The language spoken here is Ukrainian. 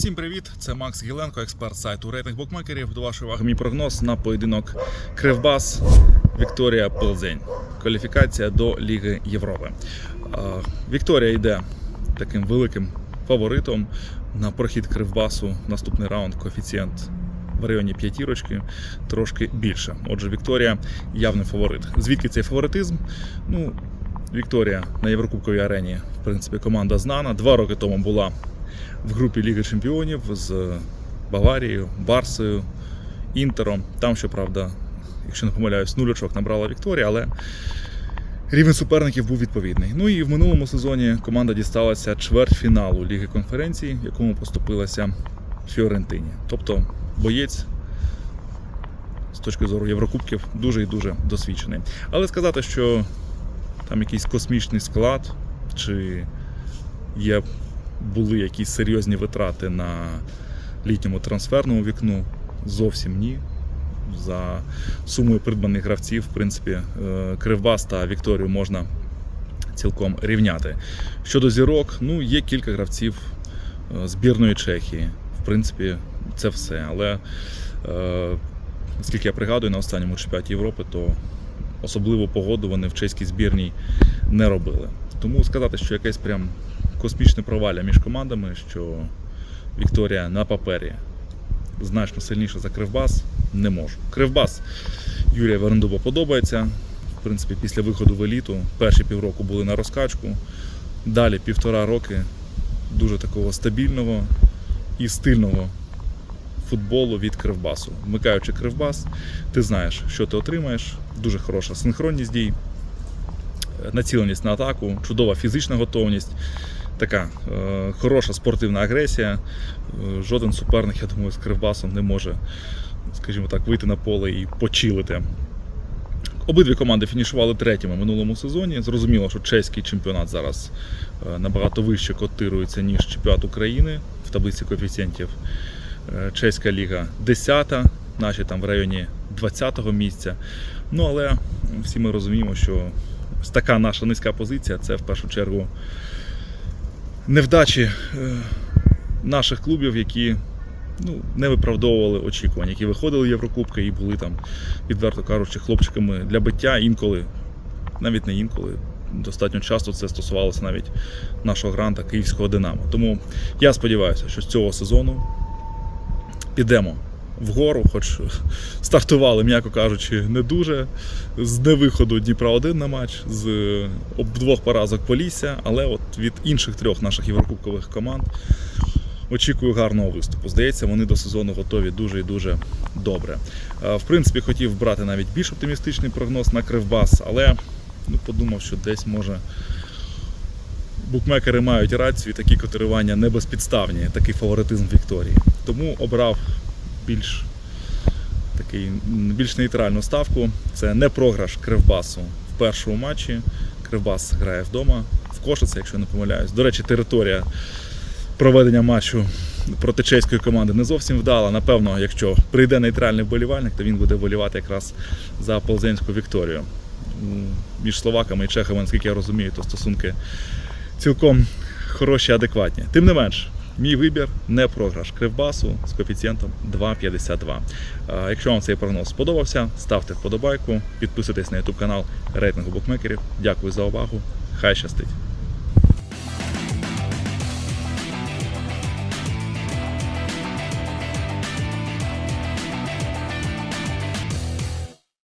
Всім привіт! Це Макс Гіленко, експерт сайту рейтинг букмекерів. До вашої уваги мій прогноз на поєдинок Кривбас Вікторія Пилзень. Кваліфікація до Ліги Європи. Вікторія йде таким великим фаворитом на прохід Кривбасу. Наступний раунд коефіцієнт в районі п'ятірочки, трошки більше. Отже, Вікторія явний фаворит. Звідки цей фаворитизм? Ну, Вікторія на Єврокубковій арені, в принципі, команда знана. Два роки тому була в групі Ліги Чемпіонів з Баварією, Барсою, Інтером. Там, щоправда, якщо не помиляюсь, нуль очок набрала Вікторія, але рівень суперників був відповідний. Ну і в минулому сезоні команда дісталася чвертьфіналу Ліги конференцій, в якому поступилася Фіорентині. Тобто боєць. З точки зору Єврокубків дуже і дуже досвідчений. Але сказати, що там якийсь космічний склад, чи є були якісь серйозні витрати на літньому трансферному вікну. Зовсім ні. За сумою придбаних гравців, в принципі, е, Кривбас та Вікторію можна цілком рівняти. Щодо зірок, ну, є кілька гравців е, збірної Чехії. В принципі, це все. Але е, я пригадую, на останньому чемпіонаті Європи, то особливу погоду вони в чеській збірній не робили. Тому сказати, що якесь прям космічне провалля між командами, що Вікторія на папері значно сильніша за Кривбас, не можу. Кривбас Юрія Верендуба подобається. В принципі, після виходу в еліту перші півроку були на розкачку. Далі півтора роки дуже такого стабільного і стильного футболу від Кривбасу. Вмикаючи Кривбас, ти знаєш, що ти отримаєш. Дуже хороша синхронність дій, націленість на атаку, чудова фізична готовність, така е, хороша спортивна агресія. Е, Жоден суперник, я думаю, з Кривбасом не може, скажімо так, вийти на поле і почилити. Обидві команди фінішували третіми минулому сезоні. Зрозуміло, що чеський чемпіонат зараз е, набагато вище котирується, ніж чемпіонат України в таблиці коефіцієнтів. Е, Чеська ліга 10, наші там в районі 20-го місця. Ну але всі ми розуміємо, що така наша низька позиція це в першу чергу невдачі е, наших клубів, які ну, не виправдовували очікувань, які виходили Єврокубки і були там, відверто кажучи, хлопчиками для биття інколи, навіть не інколи. Достатньо часто це стосувалося навіть нашого гранта київського Динамо. Тому я сподіваюся, що з цього сезону підемо вгору, хоч стартували, м'яко кажучи, не дуже. З невиходу Дніпра 1 на матч, з двох поразок Полісся, але от від інших трьох наших єврокубкових команд очікую гарного виступу. Здається, вони до сезону готові дуже і дуже добре. Е, В принципі, хотів брати навіть більш оптимістичний прогноз на Кривбас, але ну, подумав, що десь може. Букмекери мають рацію, такі котирування не безпідставні, такий фаворитизм Вікторії. Тому обрав більш такий більш нейтральну ставку. Це не програш Кривбасу в першому матчі. Кривбас грає вдома в Кошице, якщо не помиляюсь. До речі, територія проведення матчу проти чеської команди не зовсім вдала. Напевно, якщо прийде нейтральний вболівальник, то він буде вболівати якраз за Ползенську Вікторію. Між словаками і чехами, наскільки я розумію, то стосунки цілком хороші, адекватні. Тим не менш, мій вибір не програш Кривбасу з коефіцієнтом 2,52. А Якщо вам цей прогноз сподобався, ставте вподобайку, підписуйтесь на YouTube канал рейтингу букмекерів. Дякую за увагу. Хай щастить!